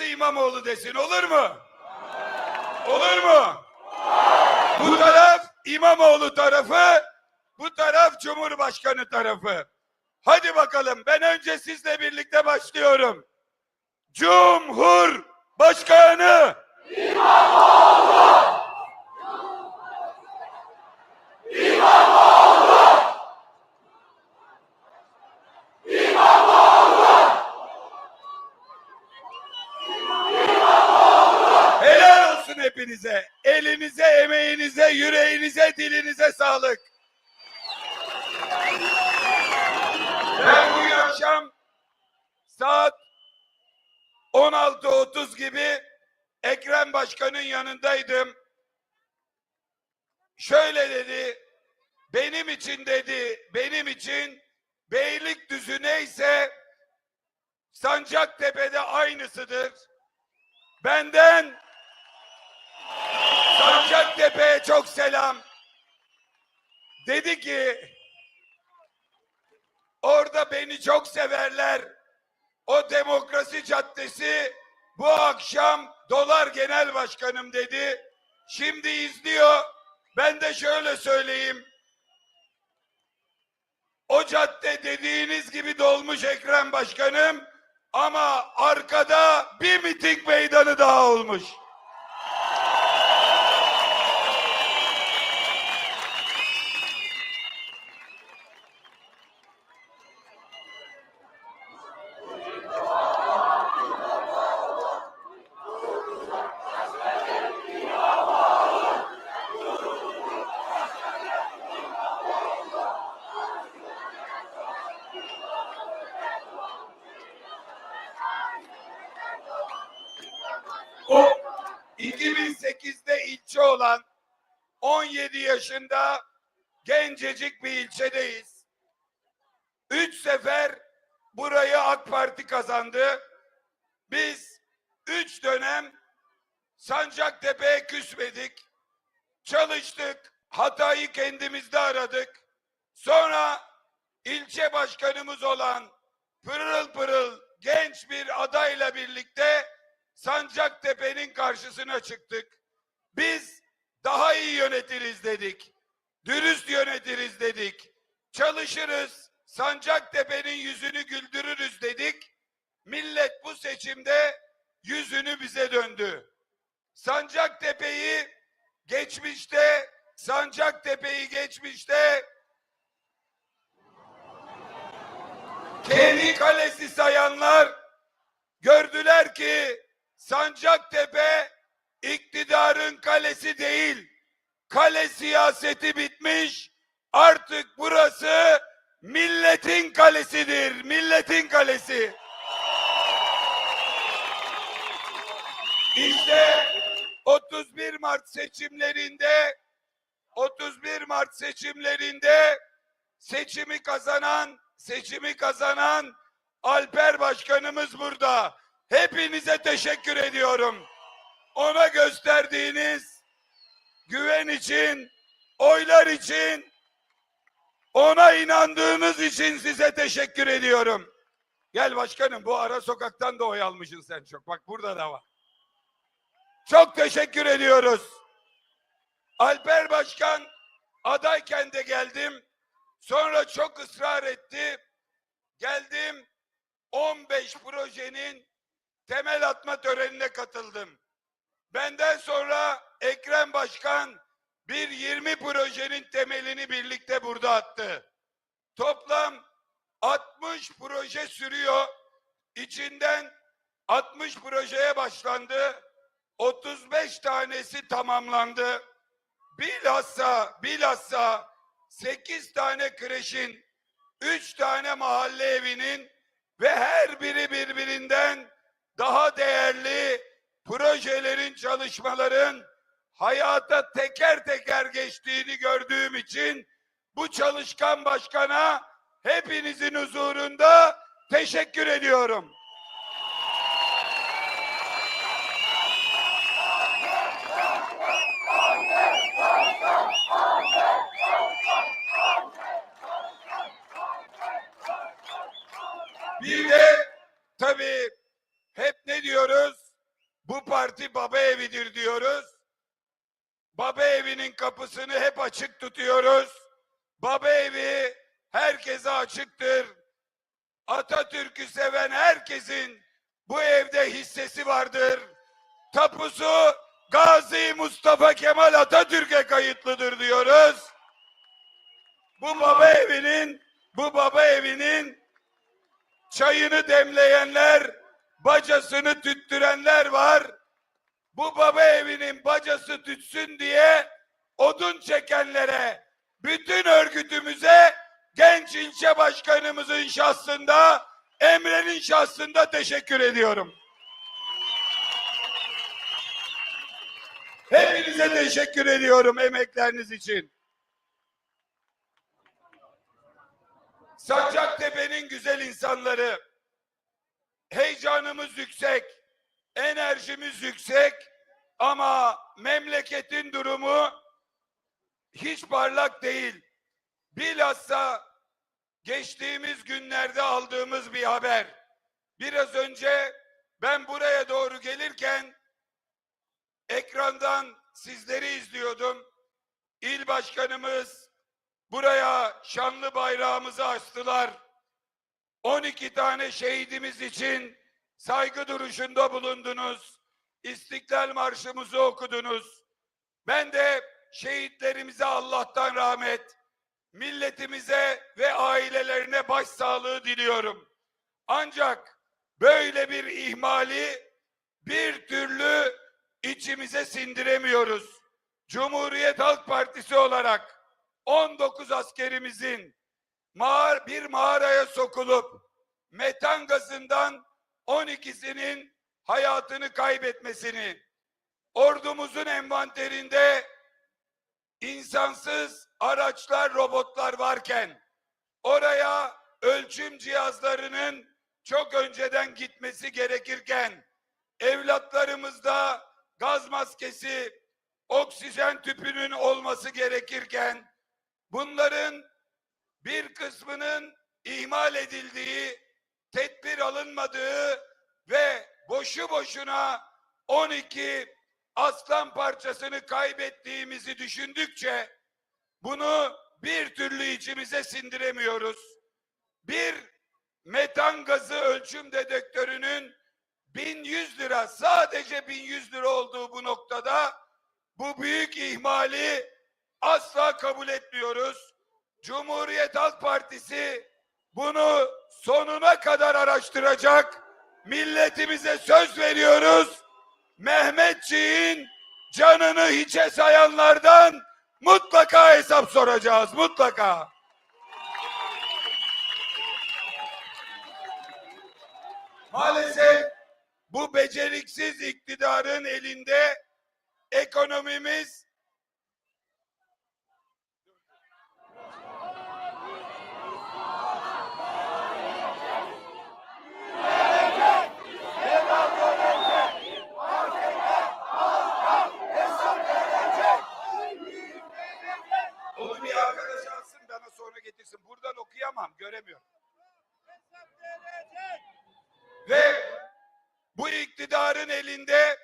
burası İmamoğlu desin olur mu? Olur mu? Bu taraf İmamoğlu tarafı, bu taraf Cumhurbaşkanı tarafı. Hadi bakalım ben önce sizle birlikte başlıyorum. Cumhurbaşkanı Helal hepinize. Elinize, emeğinize, yüreğinize, dilinize sağlık. Ben bugün akşam saat 16.30 gibi Ekrem Başkan'ın yanındaydım. Şöyle dedi, benim için dedi, benim için Beylikdüzü neyse Sancaktepe'de aynısıdır. Benden Sancaktepe'ye çok selam. Dedi ki orada beni çok severler. O demokrasi caddesi bu akşam dolar genel başkanım dedi. Şimdi izliyor. Ben de şöyle söyleyeyim. O cadde dediğiniz gibi dolmuş Ekrem Başkanım ama arkada bir miting meydanı daha olmuş. 2008'de ilçe olan 17 yaşında gencecik bir ilçedeyiz. Üç sefer burayı AK Parti kazandı. Biz üç dönem Sancaktepe'ye küsmedik. Çalıştık. Hatayı kendimizde aradık. Sonra ilçe başkanımız olan pırıl pırıl genç bir adayla birlikte Sancaktepe'nin karşısına çıktık. Biz daha iyi yönetiriz dedik. Dürüst yönetiriz dedik. Çalışırız. Sancaktepe'nin yüzünü güldürürüz dedik. Millet bu seçimde yüzünü bize döndü. Sancaktepe'yi geçmişte Sancaktepe'yi geçmişte kendi kalesi sayanlar gördüler ki Sancaktepe iktidarın kalesi değil. Kale siyaseti bitmiş. Artık burası milletin kalesidir. Milletin kalesi. İşte 31 Mart seçimlerinde 31 Mart seçimlerinde seçimi kazanan seçimi kazanan Alper Başkanımız burada. Hepinize teşekkür ediyorum. Ona gösterdiğiniz güven için, oylar için, ona inandığınız için size teşekkür ediyorum. Gel başkanım bu ara sokaktan da oy almışsın sen çok. Bak burada da var. Çok teşekkür ediyoruz. Alper Başkan adayken de geldim. Sonra çok ısrar etti. Geldim 15 projenin temel atma törenine katıldım. Benden sonra Ekrem Başkan bir 20 projenin temelini birlikte burada attı. Toplam 60 proje sürüyor. İçinden 60 projeye başlandı. 35 tanesi tamamlandı. Bilhassa bilhassa 8 tane kreşin, 3 tane mahalle evinin ve her biri birbirinden daha değerli projelerin, çalışmaların hayata teker teker geçtiğini gördüğüm için bu çalışkan başkana hepinizin huzurunda teşekkür ediyorum. Bir de tabii? Parti baba evidir diyoruz. Baba evinin kapısını hep açık tutuyoruz. Baba evi herkese açıktır. Atatürk'ü seven herkesin bu evde hissesi vardır. Tapusu Gazi Mustafa Kemal Atatürk'e kayıtlıdır diyoruz. Bu baba evinin bu baba evinin çayını demleyenler, bacasını tüttürenler var. Bu baba evinin bacası tütsün diye odun çekenlere, bütün örgütümüze, genç ilçe başkanımızın şahsında, Emre'nin şahsında teşekkür ediyorum. Hepinize teşekkür ediyorum emekleriniz için. Sancaktepe'nin güzel insanları, heyecanımız yüksek, enerjimiz yüksek ama memleketin durumu hiç parlak değil. Bilhassa geçtiğimiz günlerde aldığımız bir haber. Biraz önce ben buraya doğru gelirken ekrandan sizleri izliyordum. İl başkanımız buraya şanlı bayrağımızı astılar. 12 tane şehidimiz için saygı duruşunda bulundunuz. İstiklal Marşımızı okudunuz. Ben de şehitlerimize Allah'tan rahmet, milletimize ve ailelerine başsağlığı diliyorum. Ancak böyle bir ihmali bir türlü içimize sindiremiyoruz. Cumhuriyet Halk Partisi olarak 19 askerimizin mağar, bir mağaraya sokulup metan gazından 12'sinin hayatını kaybetmesini, ordumuzun envanterinde insansız araçlar, robotlar varken oraya ölçüm cihazlarının çok önceden gitmesi gerekirken evlatlarımızda gaz maskesi, oksijen tüpünün olması gerekirken bunların bir kısmının ihmal edildiği, tedbir alınmadığı ve boşu boşuna 12 aslan parçasını kaybettiğimizi düşündükçe bunu bir türlü içimize sindiremiyoruz. Bir metan gazı ölçüm dedektörünün 1100 lira sadece 1100 lira olduğu bu noktada bu büyük ihmali asla kabul etmiyoruz. Cumhuriyet Halk Partisi bunu sonuna kadar araştıracak. Milletimize söz veriyoruz. Mehmetçiğin canını hiçe sayanlardan mutlaka hesap soracağız. Mutlaka. Maalesef bu beceriksiz iktidarın elinde ekonomimiz göremiyorum. Ve bu iktidarın elinde